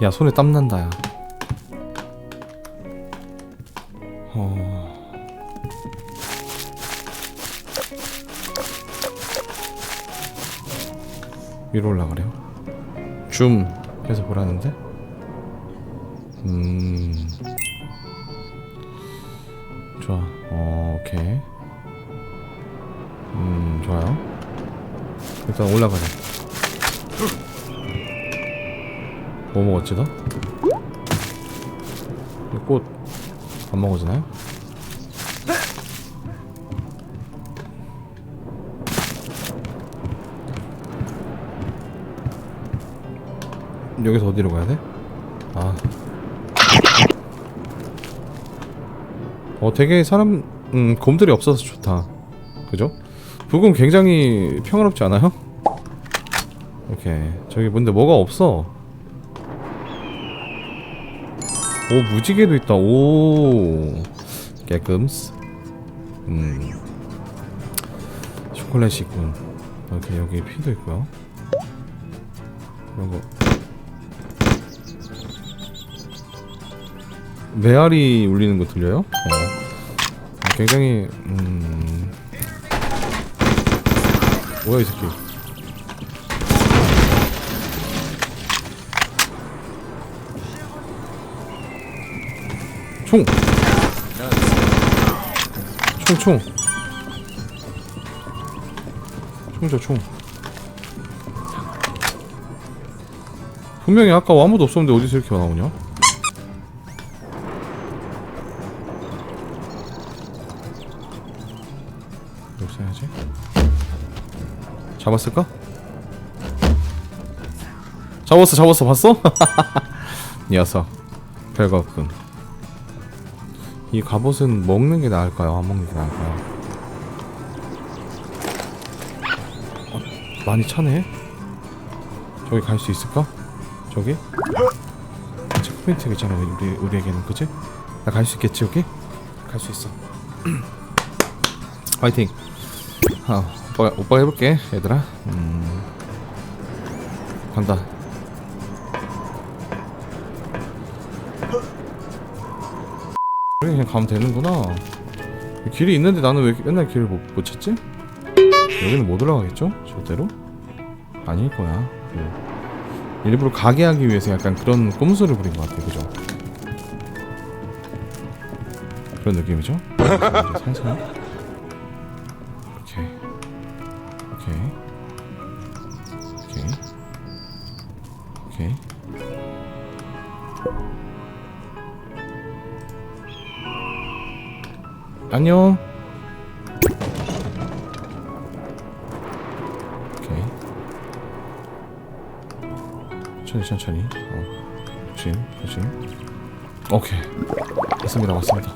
야 손에 땀 난다 야. 어... 위로 올라가래요. 줌 해서 보라는데. 음. 좋아. 어, 오케이. 음, 좋아요. 일단 올라가자. 뭐 먹었지 너? 꽃안 먹어지나요? 여기서 어디로 가야 돼? 아. 어, 되게 사람, 음, 곰들이 없어서 좋다. 그죠? 북은 굉장히 평화롭지 않아요? 오케이. 저기 뭔데 뭐가 없어. 오, 무지개도 있다. 오. 깨끔스. 음. 초콜릿이 있군. 이렇게 여기 피도 있고요. 이런 거. 메아리 울리는 거 들려요? 어. 굉장히 음. 뭐야 이 새끼? 총! 총, 총! 총죠, 총. 분명히 아까 아무도 없었는데 어디서 이렇게 나오냐? 여기 써야지. 잡았을까? 잡았어, 잡았어, 봤어? 녀석. 별거 없군. 이 갑옷은 먹는 게 나을까요? 안 먹는 게 나을까요? 어, 많이 차네? 저기 갈 수 있을까? 저기? 체크포인트가 있잖아 우리, 우리에게는 그치? 나 갈 수 있겠지 여기? 갈 수 있어 파이팅 아, 오빠, 오빠 해볼게 얘들아 음, 간다 그래 그냥 가면 되는구나 길이 있는데 나는 왜 맨날 길을 못, 못 찾지? 여기는 못 올라가겠죠? 절대로? 아닐 거야 그, 일부러 가게 하기 위해서 약간 그런 꼼수를 부린 것 같아 그죠? 그런 느낌이죠? 이제 살살 안녕. 오케이. 천천히 천천히. 어 조심 조심. 오케이. 왔습니다 왔습니다.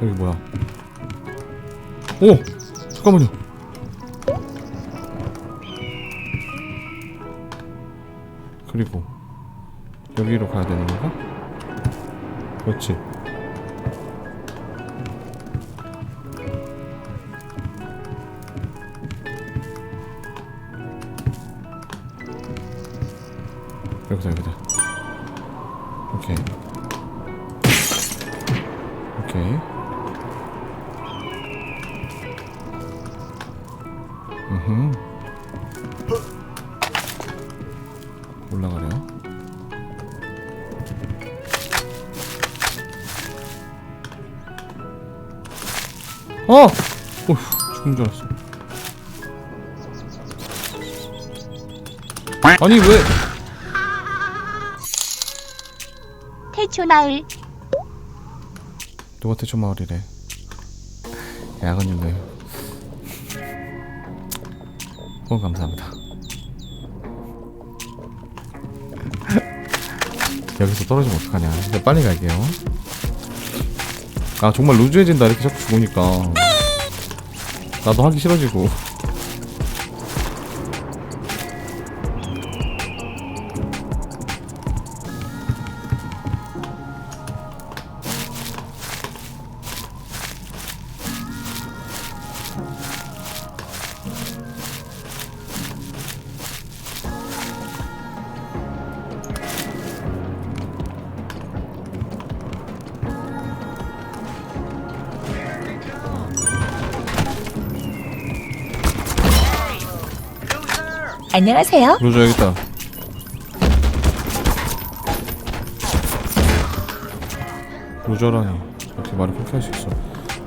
여기 뭐야? 오! 잠깐만요 그리고 여기로 가야 되는 건가? 그렇지 어! 어휴 죽은 줄 알았어. 아니 왜? 태초마을. 누가 대초 마을이래? 야근님들 어 감사합니다 여기서 떨어지면 어떡하냐. 일단 빨리 갈게요. 아 정말 루즈해진다. 이렇게 자꾸 죽으니까. 나도 하기 싫어지고 안녕하세요. 그러자 여기 있다. 루저라니 이렇게 말을 그렇게 할 수 있어.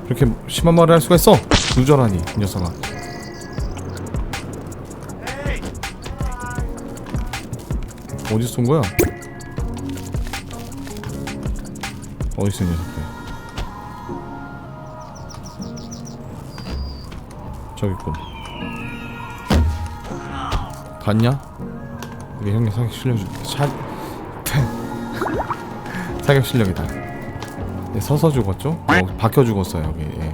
그렇게 심한 말을 할 수가 있어. 루저라니 이 녀석아. 어디서 쏜 거야? 어디서 이 녀석들? 저기 있군. 봤냐? 이게 형님 사격 실력 샷 사격 실력이다. 예, 서서 죽었죠? 어, 박혀 죽었어요 여기. 예.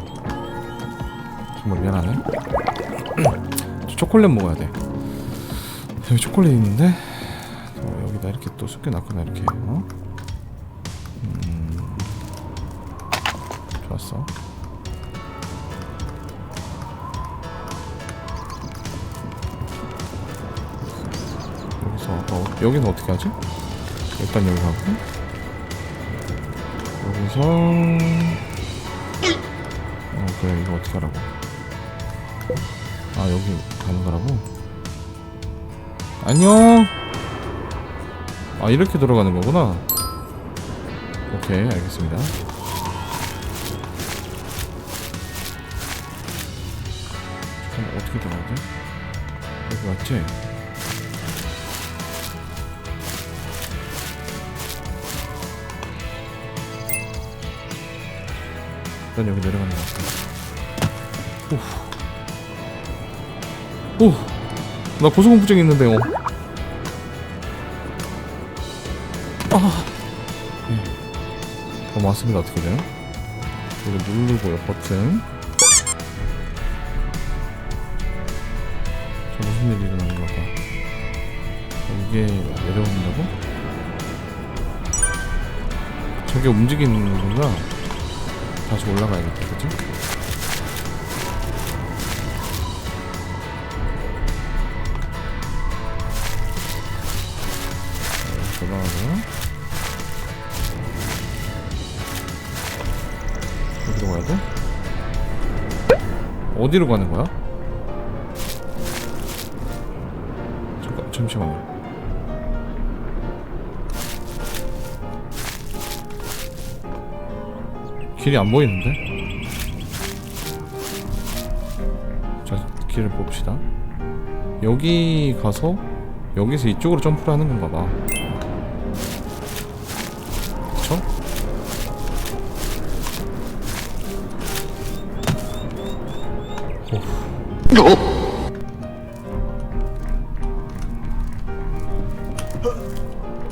정말 미안하네. 저 초콜릿 먹어야 돼. 여기 초콜릿 있는데 어, 여기다 이렇게 또 숨겨놨구나 이렇게. 어? 음, 좋았어. 어, 여기는 어떻게 하지? 일단 여기 가고. 여기서. 어 그래 이거 어떻게 하라고? 아 여기 가는 거라고? 안녕! 아 이렇게 들어가는 거구나. 오케이 알겠습니다. 잠깐만 어떻게 들어가지? 여기 맞지? 일단 여기 내려가는 것 같아. 오. 오. 나 고소공포증 있는데요. 아. 네. 어, 맞습니다. 어떻게 돼요? 이거 누르고요, 버튼. 저 무슨 일이 일어나는 걸까? 어, 이게 내려온다고? 저게 움직이는구나. 다시 올라가야겠다? 네, 올라가고요. 어디로 가야 돼? 어디로 가는 거야? 잠깐, 잠시만요. 길이 안 보이는데? 자, 길을 봅시다. 여기 가서 여기서 이쪽으로 점프를 하는 건가 봐. 그쵸?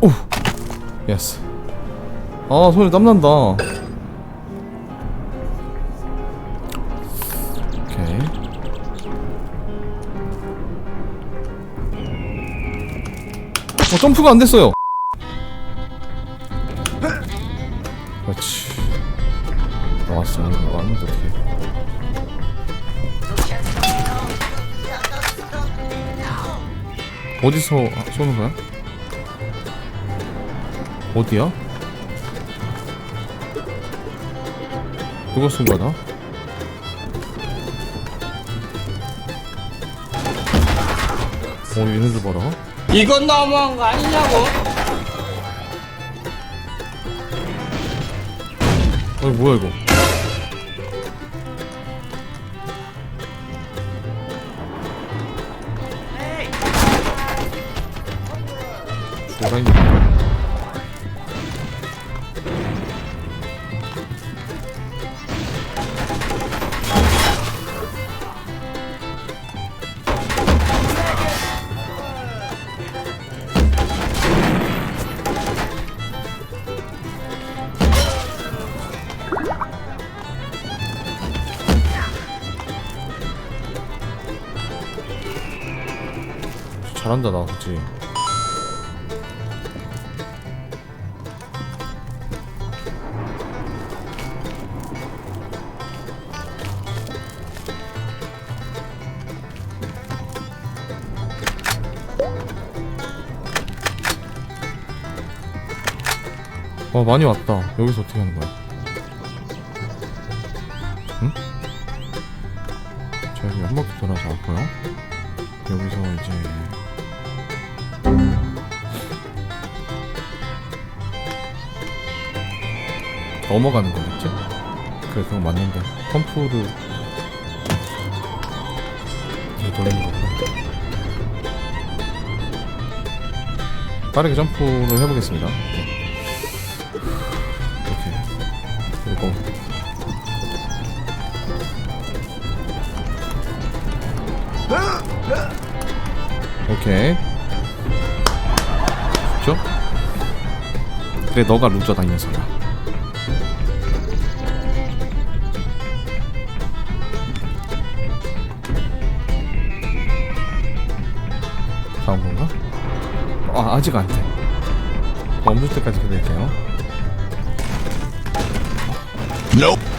오. 오. 예스. 아, 손에 땀 난다. 점프가 안 됐어요. 그렇지. 이거 왔는데 어떻게? 어디서 아, 쏘는 거야? 어디야? 누가 쏜 거야 나? 어 얘네들 봐라 이건 너무한 거 아니냐고? 아니 뭐야 이거? 죽어라 잘한다 나 그치? 어 많이 왔다. 여기서 어떻게 하는 거야? 응? 자 여기 한 바퀴 돌아서 왔고요. 여기서 이제 넘어가는 거겠지? 그래 그거 맞는데 펌프를 이렇게 돌리는 거구나. 빠르게 점프를 해보겠습니다. 이렇게. 그리고 오케이 좋죠? 그래 너가 녀석아 다 아 아직 안 돼. 멈출 때까지 기다릴게요. 총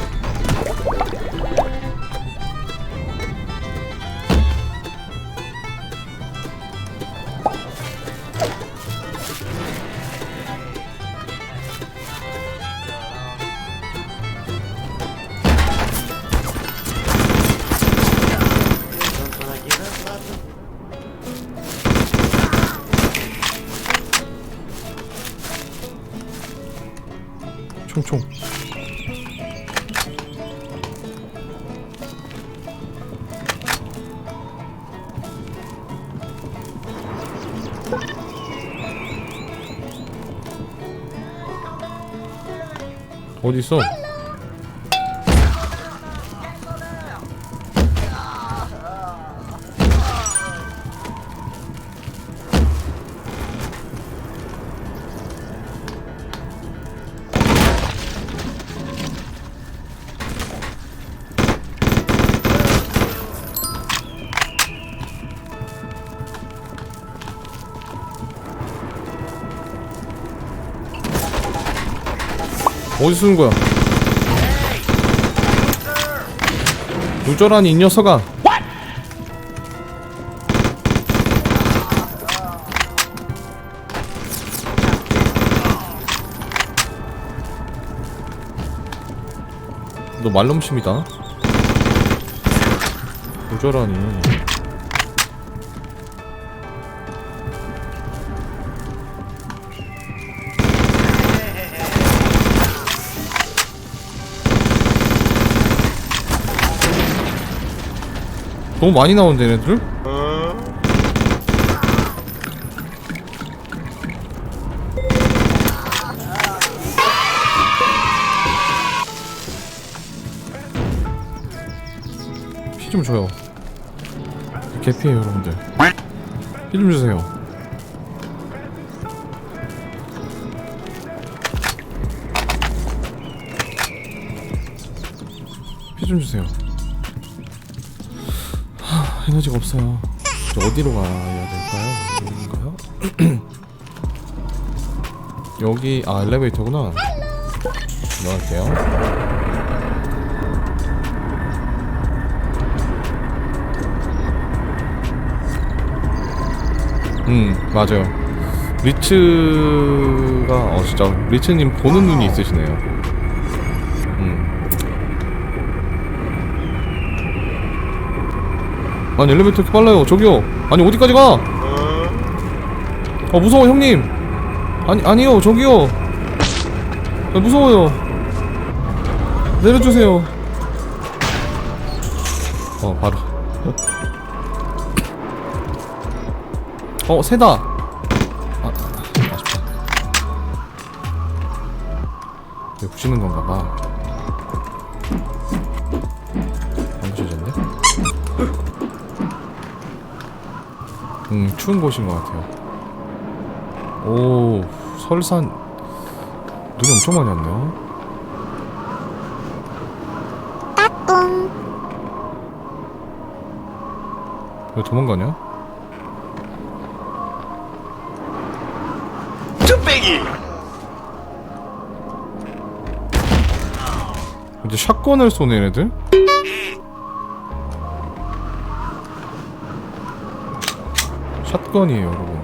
어디 있어? 어디 쓰는 거야? 누절한 이 녀석아. 너 말넘심이다. 누절하니. 너무 많이 나오는데 얘네들? 피 좀 줘요. 개피해요 여러분들. 피 좀 주세요. 피 좀 주세요 에너지가 없어요. 저 어디로 가야 될까요? 여기인가요? 여기 아 엘리베이터구나. 들어갈게요. 음 맞아요. 리츠가 어 진짜 리츠님 보는 눈이 있으시네요. 음. 아니 엘리베이터 이렇게 빨라요. 저기요. 아니 어디까지 가? 아 무서워 형님. 아니 아니요 저기요. 아, 무서워요. 내려주세요. 어 바로 어 새다. 아, 아 아쉽다. 왜 부시는 건가 봐 음, 추운 곳인 것 같아요. 오, 설산 눈이 엄청 많이 왔네요. 왜 도망가냐? 뚝배기 이제 샷건을 쏘네 얘네들. 샷건이에요 여러분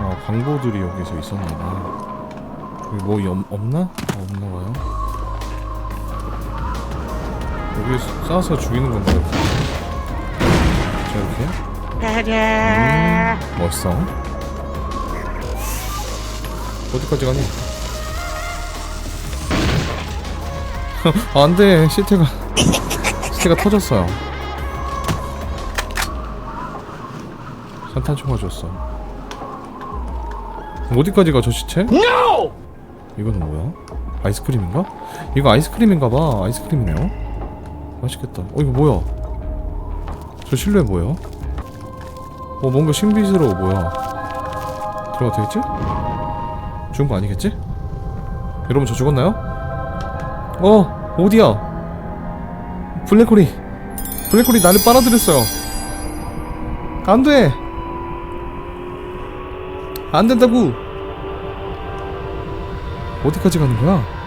아 광고들이 여기서 있었나봐 여기 뭐 염, 없나? 아, 없나봐요 여기 싸서 죽이는 건가요? 자 이렇게 음, 멋있어 어디까지 가니? 안돼 시체가 시체가 터졌어요 산탄총알 줬어 어디까지 가저 시체? 이거는 뭐야? 아이스크림인가? 이거 아이스크림인가봐 아이스크림이네요 맛있겠다 어 이거 뭐야 저 실루엣 뭐야? 어 뭔가 신비스러워 뭐야 들어가 되겠지? 죽은 거 아니겠지? 여러분 저 죽었나요? 어 어디야? 블랙홀이 블랙홀이 나를 빨아들였어요. 안돼. 안된다고. 어디까지 가는 거야?